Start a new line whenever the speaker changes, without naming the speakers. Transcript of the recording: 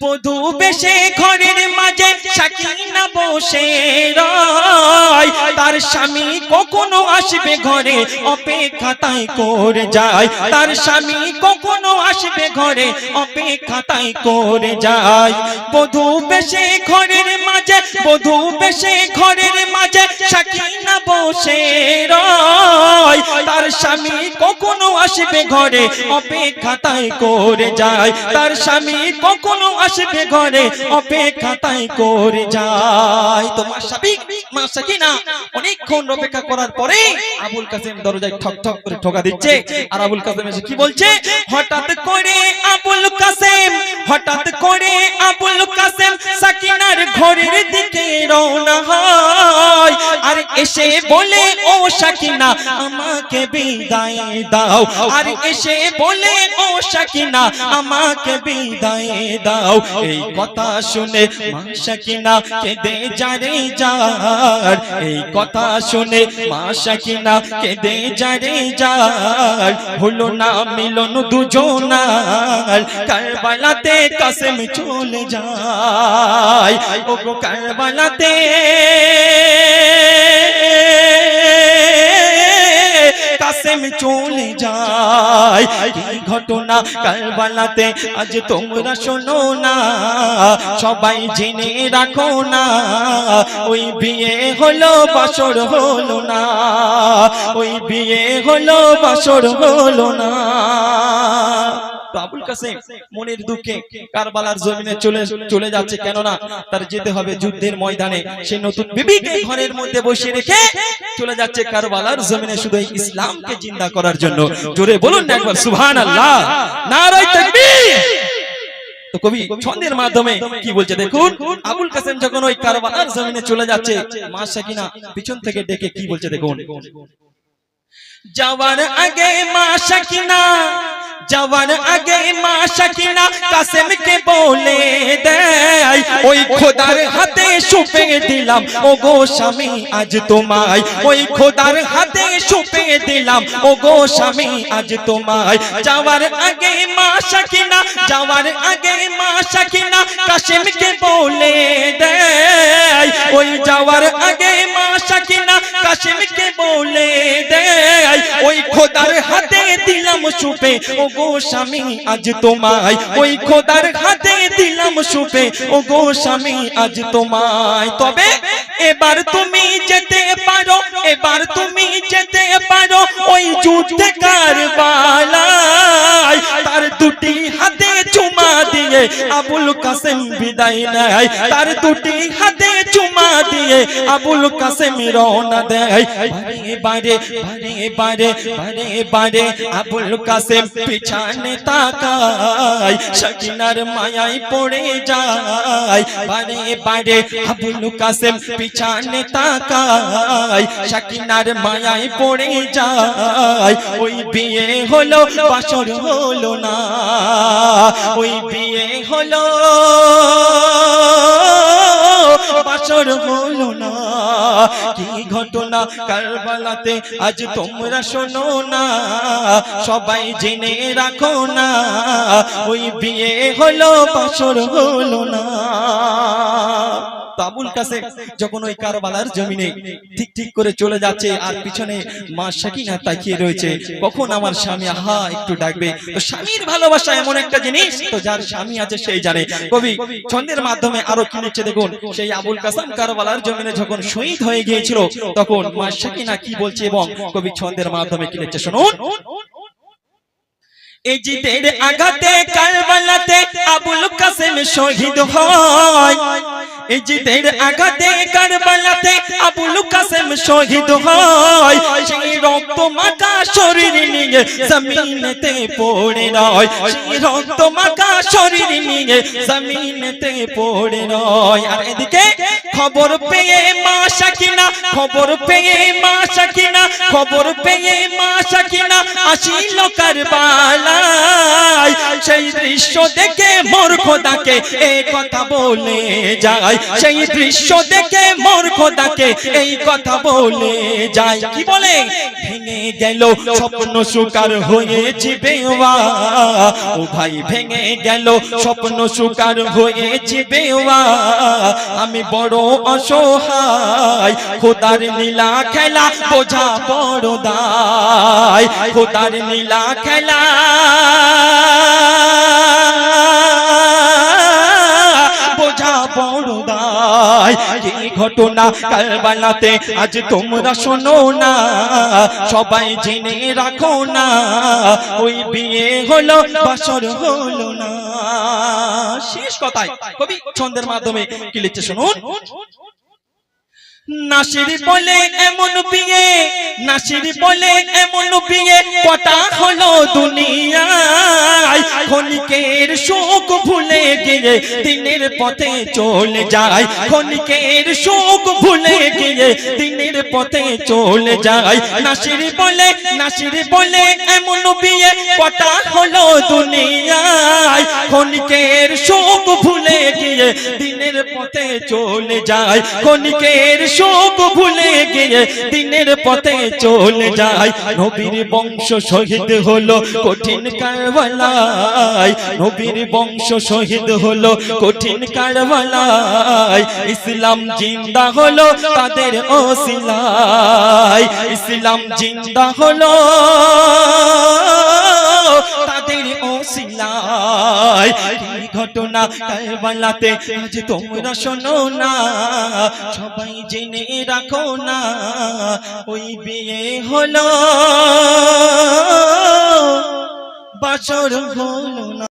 বধু বেশে ঘরের মাঝে সাকিনা বসে র স্বামী কখনো আসবে ঘরে? অপেক্ষা তাই করে যায়। তার স্বামী কখনো আসবে ঘরে? অপেক্ষা তাই করে যায়। বধু বেশে ঘরের মাঝে, বধু বেশে ঘরের মাঝে সাকিনা বসে রয়। তার স্বামী কখনো আসবে ঘরে? অপেক্ষা তাই করে যায়। তার স্বামী কখনো আসবে ঘরে? অপেক্ষা তাই করে যায়। তো মা সাবিক মা সাকিনা অনেকক্ষণ অপেক্ষা করার পরে আবুল কাসেম দরজায় ঠক ঠক করে ঠোকা দিচ্ছে। আর আবুল কাসেম এসে কি বলছে? হঠাৎ করে আবুল কাসেম, হঠাৎ করে আবুল কাসেম সাকিনার ঘরের এসে বলে ও সাকিনা আমাকে বিদায় দাও। আর এসে বলে ও সাকিনা আমাকে বিদায় দাও। এই কথা শুনে মা সাকিনা কেঁদে যারে যার। এই কথা শুনে মা সাকিনা কেঁদে যারে যার। হলো না মিলন দুজনার। কারবালাতে কাসেম চলে যায়। ও কারবালাতে কাসেম চলে যায়। ঘটনা কারবালাতে আজ তোমরা শোনো না। সবাই জেনে রাখো না। ওই বিয়ে হলো বাসর হলো না। ওই বিয়ে হলো বাসর হলো না। আবুল কাসেম মনের দুঃখে কারবালার জমিনে চলে চলে যাচ্ছে কেননা তার যেতে হবে যুদ্ধের ময়দানে। সে নতুন বিবিকে ঘরের মধ্যে বসিয়ে রেখে চলে যাচ্ছে কারবালার জমিনে শুধু ইসলামকে জিন্দা করার জন্য। জোরে বলুন না একবার নারায়ে তাকবীর। তো কবি ছন্দের মাধ্যমে কি বলছে দেখুন? আবুল কাসেম যখন ওই কারবালার জমিনে চলে যাচ্ছে মা সাকিনা পিছন থেকে ডেকে কি বলছে দেখুন? যাওয়ার আগে মা সাকিনা যাওয়ার আগে মা সাকিনা কাসেমকে বলে দেয়, ওই খোদার হাতে সুপে দিলাম ও গো স্বামী আজ তোমায়, ওই খোদার হাতে সুপে দিলাম ও গো স্বামী আজ তোমায়। যাওয়ার আগে মা সাকিনা যাওয়ার আগে মা সাকিনা কাসেমকে বলে দেয়, ওই যাওয়ার আগে মা সাকিনা কাসেমকে বলে দেয়, ওই সুপে। ও গো স্বামী, আজ তোমায় ওই খোদার হাতে দিলাম সুপে। ও গো স্বামী, আজ তোমায়। তবে এবার তুমি যেতে পারো, এবার তুমি যেতে পারো ওই যুদ্ধে কারবালায় তার দুটি হাতে চুমা দিয়ে আবুল কাসেম বিদায় নেয়। তার দুটি হাতে চুমা দিয়ে আবুল কাসেম রওনা দেয়। আবুল কাসেম পিছনে তাকায়। সকিনার পড়ে যায়। আবুল কাসেম পিছনে তাকায়। সকিনার পড়ে যায়। ওই বিয়ে হলো, বাসর হলো না। ওই বিয়ে হলো কি ঘটনা কারবালাতে আজ তোমরা শোনো না? সবাই জেনে রাখো না, ওই বিয়ে হলো বাসর হলো না। আবুল কাসেম যখন ওই কারবালার জমিনে ঠিক ঠিক করে চলে যাচ্ছে আর পিছনে মা সাকিনা তাকিয়ে রয়েছে। কখন আমার স্বামী আহা একটু ডাকবে। তো স্বামীর ভালোবাসা এমন একটা জিনিস তো যার স্বামী আছে সেই জানে। কবি ছন্দের মাধ্যমে আরও কি লিখছে দেখুন। সেই আবুল কাসেম কারবালার জমিনে যখন শহীদ হয়ে গিয়েছিল তখন মা শাকিনা কি বলছে এবং কবি ছন্দের মাধ্যমে কি লিখছে শুনুন। এই আঘাতে কারবালাতে আবুল কাসেম শহীদ হয় এই জিদের আঘাতে কারবালাতে আবুল কাসেম শহীদ হয়। সেই রক্ত মাখা শরীর নিয়ে জমিনেতে পড়ে রয়। সেই রক্ত মাখা শরীর নিয়ে জমিনেতে পড়ে রয়। আর এদিকে খবর পেয়ে মা সাকিনা খবর পেয়ে মা সাকিনা। খবর পেয়ে মা সাকিনা আসিল কারবালায়। সেই দৃশ্য দেখে মোর খোদাকে এই কথা বলে যায়। সেই দৃশ্য দেখে মোর খোদাকে এই কথা বলে যায়। কি বলে? ভেঙে গেল স্বপ্ন সুকার হয়েছি বেওয়া ও ভাই, ভেঙে গেল স্বপ্ন সুকার হয়েছি বেওয়া আমি বড় অসহায়, খোদার নীলা খেলা বোঝা বড় দায়, খোদার নীলা খেলা। বোঝা বড় দায় ঘটনা আজ তোমরা শোনো না? সবাই জেনে রাখো না, ওই বিয়ে হলো, বাসর হলো না। শেষ কথায় কবি ছন্দের মাধ্যমে কি লিখছে শুনুন? নাসির বলে এমন বিয়ে, নাসির বলে এমন বিয়ে কটা হলো দুনিয়ায়। খনিকের শোক ভুলে গিয়ে দিনের পথে চলে যায়। খনিকের শোক ভুলে গিয়ে দিনের পথে চলে যায়। নাসির বলে নাসির বলে, এমন বিয়ে কটা হলো দুনিয়ায়। ক্ষণিকের শোক ভুলে গিয়ে দিনের পথে চলে যায়। ক্ষণিকের শোক ভুলে দিনের পথে চলে যায়। নবীর বংশ শহীদ হলো কঠিন কারবালায়। নবীর বংশ শহীদ হলো কঠিন কারবালায়। ইসলাম জিন্দা হলো তাদের ওসিলায় ইসলাম জিন্দা হলো তাদের ওসিলায় ঘটনা কারবালাতে আজ তোমরা শোনো না। সবাই জেনে রাখো না। ওই বিয়ে হলো। বাসর হলো না।